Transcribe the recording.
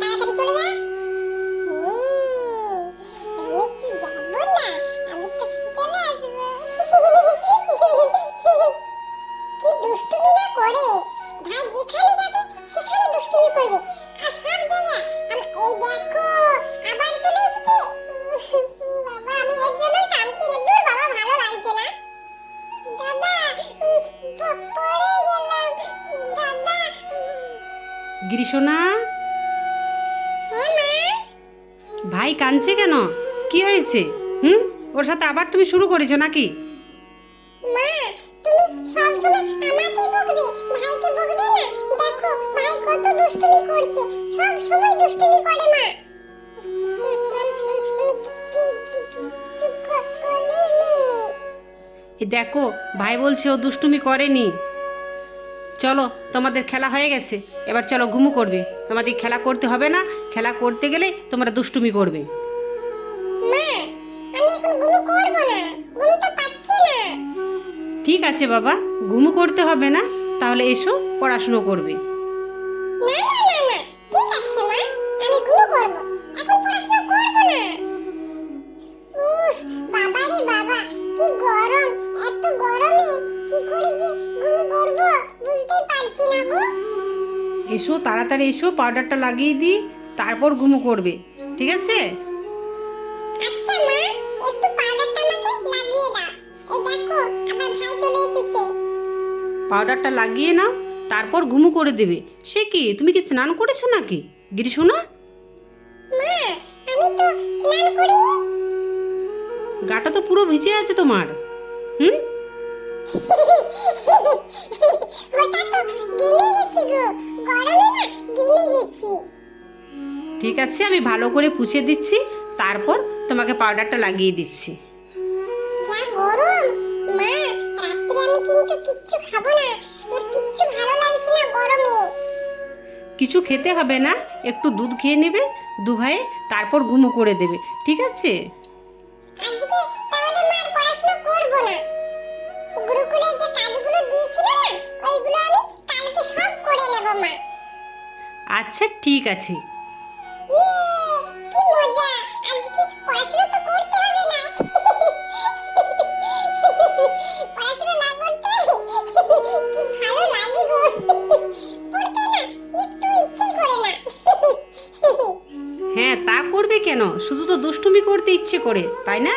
তাড়াতাড়ি চলে যা। আমি কি যাব না? আমি তো চলে আসব। কি দুষ্টুমি না করে? ভাই, যেখানে যাবে, সেখানে দুষ্টুমি করবে। আর সব জায়গা, আম, এই দেখো ভাই কাঁদছে কেন কি হয়েছে হুম ওর সাথে আবার তুমি শুরু করেছ নাকি দেখো ভাই বলছে ও দুষ্টুমি করেনি চলো তোমাদের খেলা হয়ে গেছে। এবার চলো ঘুমু করবে। তোমাদের খেলা করতে হবে না। খেলা করতে গেলে তোমরা দুষ্টুমি করবে। ঠিক আছে বাবা ঘুমু করতে হবে না। তাহলে এসো পড়াশুনো করবে। বাবা বাবা কি গরম। এত গরমে কি করে যে ঘুম করব? পারছি না গো এসো তাড়াতাড়ি এসো পাউডারটা লাগিয়ে দিই তারপর ঘুমু করবে ঠিক আছে? আচ্ছা মা একটু পাউডারটা আমাকে লাগিয়ে দাও। এই দেখো আমার ভাই চলে এসেছে। পাউডারটা লাগিয়ে নাও তারপর ঘুমু করে দেবে। সে কি তুমি কি স্নান করেছ নাকি? গিরিশোনা মা আমি তো স্নান করিনি। গাটা তো পুরো ভিজে আছে তোমার। হুম? ঠিক আছে আমি ভালো করে পুষে দিচ্ছি তারপর তোমাকে পাউডারটা লাগিয়ে দিচ্ছি। কিছু খেতে হবে না একটু দুধ খেয়ে নেবে দু ভাইয়ে তারপর ঘুমু করে দেবে। ঠিক আছে? আজকে একটু ইচ্ছে করে না। হ্যাঁ তা করবে কেন? শুধু তো দুষ্টুমি করতে ইচ্ছে করে তাই না?